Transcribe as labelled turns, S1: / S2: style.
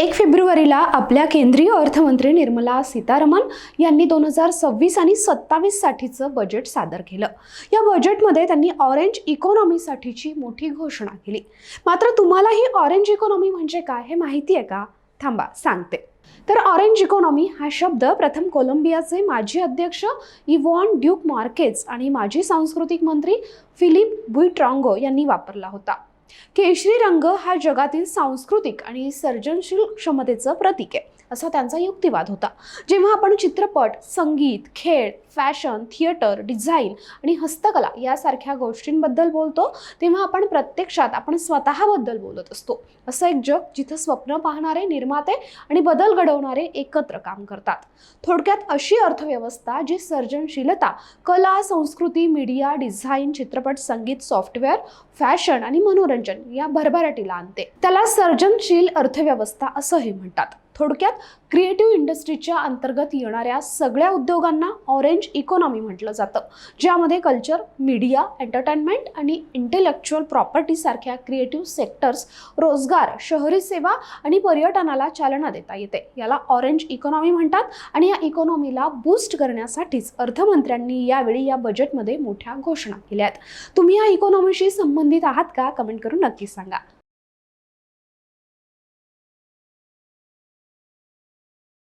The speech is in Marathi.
S1: एक फेब्रुवारीला आपल्या केंद्रीय अर्थमंत्री निर्मला सीतारामन यांनी दोन हजार सव्वीस आणि सत्तावीससाठीचं बजेट सादर केलं. या बजेटमध्ये त्यांनी ऑरेंज इकॉनॉमीसाठीची मोठी घोषणा केली. मात्र तुम्हाला ही ऑरेंज इकॉनॉमी म्हणजे काय हे माहिती आहे का? थांबा सांगते. तर ऑरेंज इकॉनॉमी हा शब्द प्रथम कोलंबियाचे माजी अध्यक्ष इव्हॉन ड्यूक मार्केज आणि माजी सांस्कृतिक मंत्री फिलिप बुईट्रॉंगो यांनी वापरला होता. केशरी रंग हा जगातील सांस्कृतिक आणि सर्जनशील क्षमतेचं प्रतीक आहे असा त्यांचा युक्तिवाद होता. जेव्हा आपण चित्रपट संगीत खेळ फॅशन थिएटर डिझाईन आणि हस्तकला यासारख्या गोष्टींबद्दल बोलतो तेव्हा आपण प्रत्यक्षात आपण स्वतःबद्दल बोलत असतो. असं एक जग जिथं स्वप्न पाहणारे निर्माते आणि बदल घडवणारे एकत्र काम करतात. थोडक्यात अशी अर्थव्यवस्था जी सर्जनशीलता कला संस्कृती मीडिया डिझाईन चित्रपट संगीत सॉफ्टवेअर फॅशन आणि मनोरंजन या भरभराटीला आणते. त्याला सर्जनशील अर्थव्यवस्था असंही म्हणतात. थोडक्यात क्रिएटिव्ह इंडस्ट्रीच्या अंतर्गत येणाऱ्या सगळ्या उद्योगांना ऑरेंज इकॉनॉमी म्हटलं जातं. ज्यामध्ये कल्चर मीडिया एंटरटेनमेंट आणि इंटेलेक्च्युअल प्रॉपर्टी सारख्या क्रिएटिव्ह सेक्टर्स रोजगार शहरी सेवा आणि पर्यटनाला चालना देता येते. याला ऑरेंज इकॉनॉमी म्हणतात आणि या इकॉनॉमीला बूस्ट करण्यासाठीच अर्थमंत्र्यांनी यावेळी या बजेटमध्ये मोठ्या घोषणा केल्या आहेत. तुम्ही या इकॉनॉमीशी संबंधित आहात का? कमेंट करून नक्की सांगा.